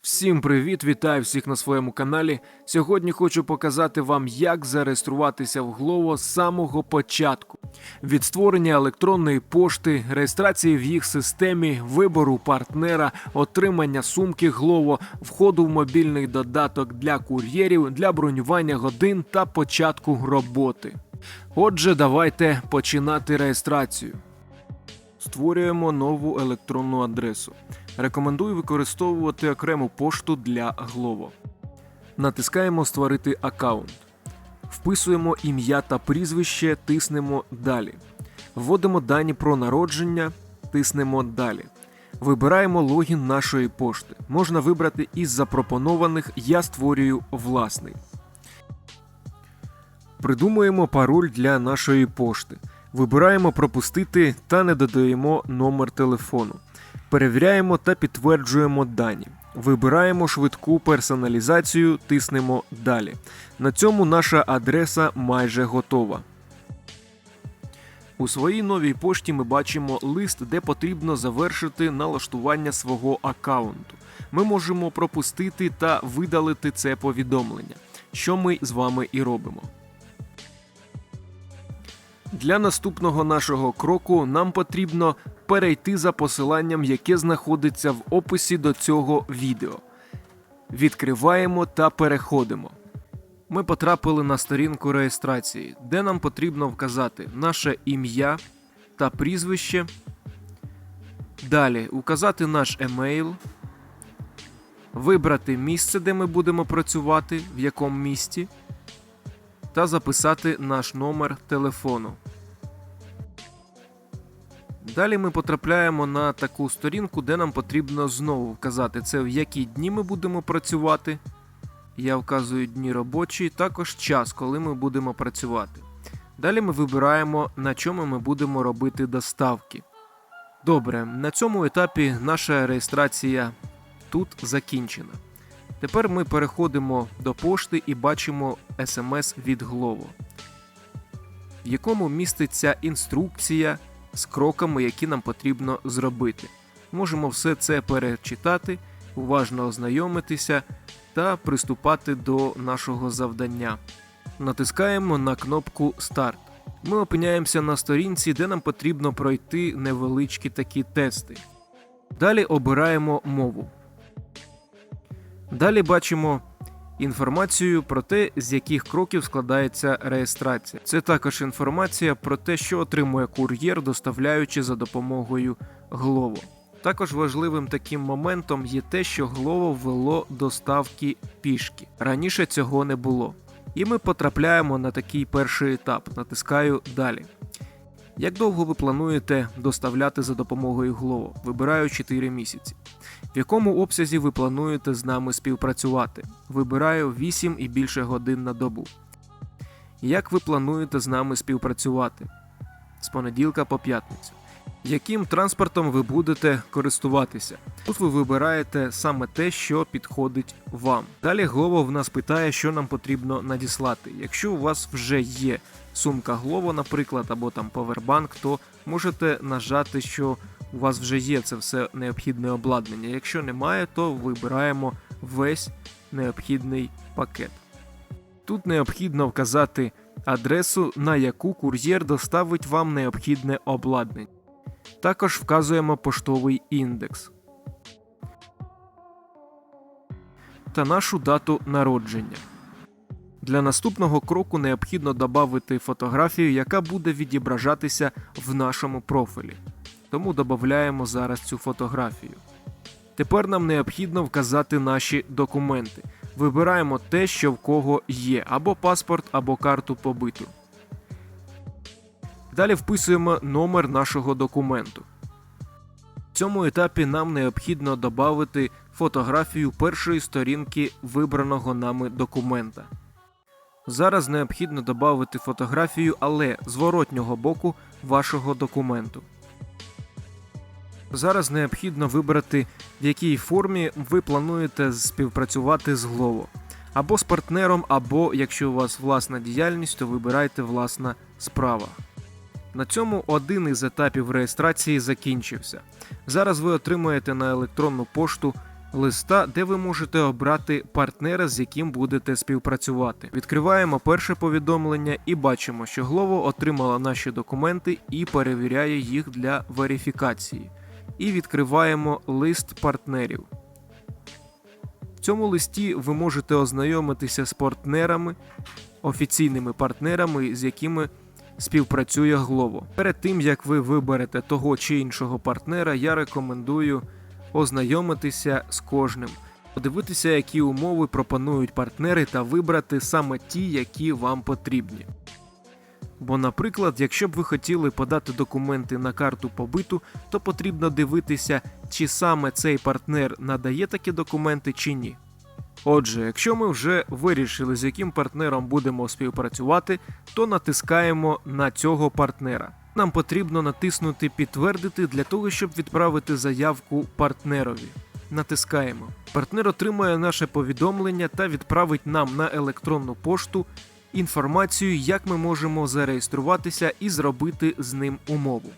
Всім привіт, вітаю всіх на своєму каналі. Сьогодні хочу показати вам, як зареєструватися в Glovo з самого початку. Від створення електронної пошти, реєстрації в їх системі, вибору партнера, отримання сумки Glovo, входу в мобільний додаток для кур'єрів, для бронювання годин та початку роботи. Отже, давайте починати реєстрацію. Створюємо нову електронну адресу. Рекомендую використовувати окрему пошту для Glovo. Натискаємо Створити аккаунт. Вписуємо ім'я та прізвище, тиснемо Далі. Вводимо дані про народження, тиснемо Далі. Вибираємо логін нашої пошти. Можна вибрати із запропонованих Я створюю власний. Придумуємо пароль для нашої пошти. Вибираємо пропустити та не додаємо номер телефону. Перевіряємо та підтверджуємо дані. Вибираємо швидку персоналізацію, тиснемо Далі. На цьому наша адреса майже готова. У своїй новій пошті ми бачимо лист, де потрібно завершити налаштування свого аккаунту. Ми можемо пропустити та видалити це повідомлення, що ми з вами і робимо. Для наступного нашого кроку нам потрібно перейти за посиланням, яке знаходиться в описі до цього відео. Відкриваємо та переходимо. Ми потрапили на сторінку реєстрації, де нам потрібно вказати наше ім'я та прізвище. Далі указати наш емейл, вибрати місце, де ми будемо працювати, в якому місті, та записати наш номер телефону. Далі ми потрапляємо на таку сторінку, де нам потрібно знову вказати це, в які дні ми будемо працювати. Я вказую дні робочі, також час, коли ми будемо працювати. Далі ми вибираємо, на чому ми будемо робити доставки. Добре, на цьому етапі наша реєстрація тут закінчена. Тепер ми переходимо до пошти і бачимо смс від Glovo, в якому міститься інструкція з кроками, які нам потрібно зробити. Можемо все це перечитати, уважно ознайомитися та приступати до нашого завдання. Натискаємо на кнопку Старт. Ми опиняємося на сторінці, де нам потрібно пройти невеличкі такі тести. Далі обираємо мову. Далі бачимо інформацію про те, з яких кроків складається реєстрація. Це також інформація про те, що отримує кур'єр, доставляючи за допомогою Glovo. Також важливим таким моментом є те, що Glovo ввело доставки пішки. Раніше цього не було. І ми потрапляємо на такий перший етап. Натискаю далі. Як довго ви плануєте доставляти за допомогою Glovo? Вибираю 4 місяці. В якому обсязі ви плануєте з нами співпрацювати? Вибираю 8 і більше годин на добу. Як ви плануєте з нами співпрацювати? З понеділка по п'ятницю. Яким транспортом ви будете користуватися? Тут ви вибираєте саме те, що підходить вам. Далі Glovo в нас питає, що нам потрібно надіслати. Якщо у вас вже є сумка Glovo, наприклад, або там Powerbank, то можете нажати, що у вас вже є це все необхідне обладнання. Якщо немає, то вибираємо весь необхідний пакет. Тут необхідно вказати адресу, на яку кур'єр доставить вам необхідне обладнання. Також вказуємо поштовий індекс та нашу дату народження. Для наступного кроку необхідно додати фотографію, яка буде відображатися в нашому профілі. Тому додаємо зараз цю фотографію. Тепер нам необхідно вказати наші документи. Вибираємо те, що в кого є, або паспорт, або карту побиту. Далі вписуємо номер нашого документу. В цьому етапі нам необхідно додати фотографію першої сторінки вибраного нами документа. Зараз необхідно додати фотографію, але зворотнього боку вашого документу. Зараз необхідно вибрати, в якій формі ви плануєте співпрацювати з Glovo. Або з партнером, або якщо у вас власна діяльність, то вибирайте власна справа. На цьому один із етапів реєстрації закінчився. Зараз ви отримуєте на електронну пошту листа, де ви можете обрати партнера, з яким будете співпрацювати. Відкриваємо перше повідомлення і бачимо, що Glovo отримала наші документи і перевіряє їх для верифікації. І відкриваємо лист партнерів. В цьому листі ви можете ознайомитися з партнерами, офіційними партнерами, з якими співпрацює Glovo. Перед тим як ви виберете того чи іншого партнера, я рекомендую ознайомитися з кожним, подивитися, які умови пропонують партнери, та вибрати саме ті, які вам потрібні. Бо, наприклад, якщо б ви хотіли подати документи на карту побиту, то потрібно дивитися, чи саме цей партнер надає такі документи чи ні. Отже, якщо ми вже вирішили, з яким партнером будемо співпрацювати, то натискаємо на цього партнера. Нам потрібно натиснути Підтвердити для того, щоб відправити заявку партнерові. Натискаємо. Партнер отримує наше повідомлення та відправить нам на електронну пошту інформацію, як ми можемо зареєструватися і зробити з ним умову.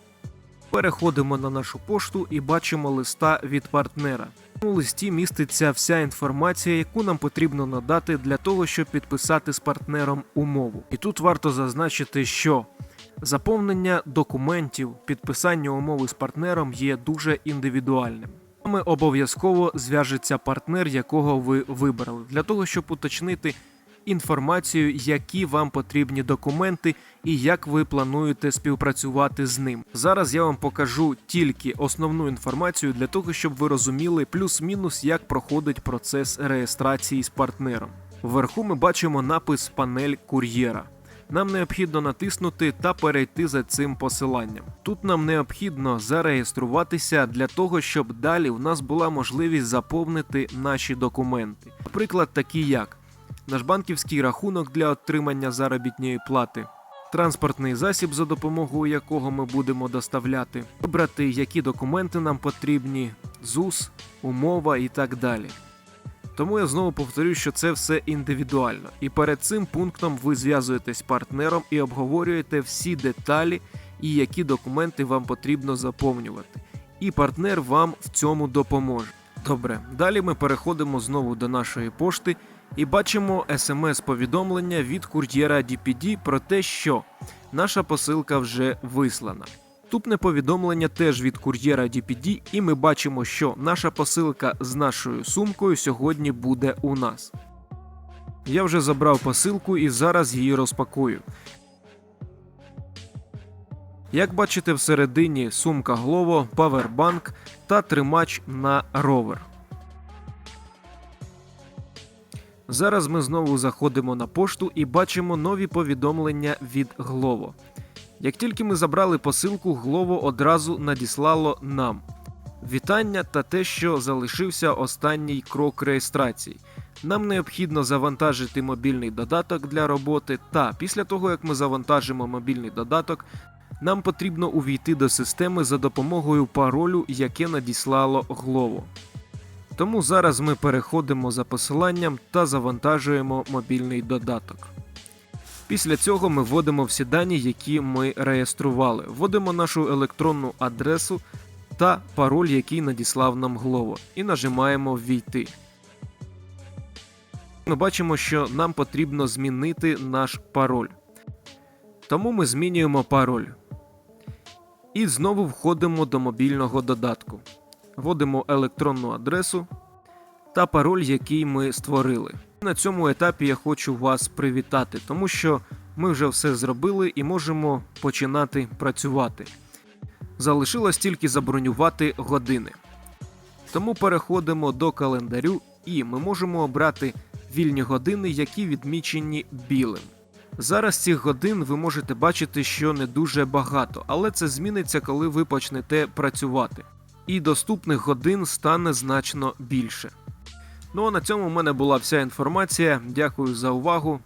Переходимо на нашу пошту і бачимо листа від партнера. У листі міститься вся інформація, яку нам потрібно надати для того, щоб підписати з партнером умову. І тут варто зазначити, що заповнення документів, підписання умови з партнером є дуже індивідуальним. З вами обов'язково зв'яжеться партнер, якого ви вибрали, для того, щоб уточнити інформацію, які вам потрібні документи і як ви плануєте співпрацювати з ним. Зараз я вам покажу тільки основну інформацію для того, щоб ви розуміли плюс-мінус, як проходить процес реєстрації з партнером. Вверху ми бачимо напис панель кур'єра. Нам необхідно натиснути та перейти за цим посиланням. Тут нам необхідно зареєструватися для того, щоб далі в нас була можливість заповнити наші документи. Наприклад, такі як наш банківський рахунок для отримання заробітної плати, транспортний засіб, за допомогою якого ми будемо доставляти, вибрати, які документи нам потрібні, ЗУС, умова і так далі. Тому я знову повторюю, що це все індивідуально. І перед цим пунктом ви зв'язуєтесь з партнером і обговорюєте всі деталі і які документи вам потрібно заповнювати. І партнер вам в цьому допоможе. Добре, далі ми переходимо знову до нашої пошти і бачимо смс-повідомлення від кур'єра DPD про те, що наша посилка вже вислана. Наступне повідомлення теж від кур'єра DPD, і ми бачимо, що наша посилка з нашою сумкою сьогодні буде у нас. Я вже забрав посилку і зараз її розпакую. Як бачите, всередині сумка Glovo, павербанк та тримач на ровер. Зараз ми знову заходимо на пошту і бачимо нові повідомлення від Glovo. Як тільки ми забрали посилку, Glovo одразу надіслало нам вітання та те, що залишився останній крок реєстрації. Нам необхідно завантажити мобільний додаток для роботи, та після того, як ми завантажимо мобільний додаток, нам потрібно увійти до системи за допомогою паролю, яке надіслало Glovo. Тому зараз ми переходимо за посиланням та завантажуємо мобільний додаток. Після цього ми вводимо всі дані, які ми реєстрували. Вводимо нашу електронну адресу та пароль, який надіслав нам Glovo, і нажимаємо Ввійти. Ми бачимо, що нам потрібно змінити наш пароль. Тому ми змінюємо пароль. І знову входимо до мобільного додатку. Вводимо електронну адресу та пароль, який ми створили. На цьому етапі я хочу вас привітати, тому що ми вже все зробили і можемо починати працювати. Залишилось тільки забронювати години. Тому переходимо до календарю і ми можемо обрати вільні години, які відмічені білим. Зараз цих годин ви можете бачити, що не дуже багато, але це зміниться, коли ви почнете працювати. І доступних годин стане значно більше. Ну а на цьому в мене була вся інформація. Дякую за увагу.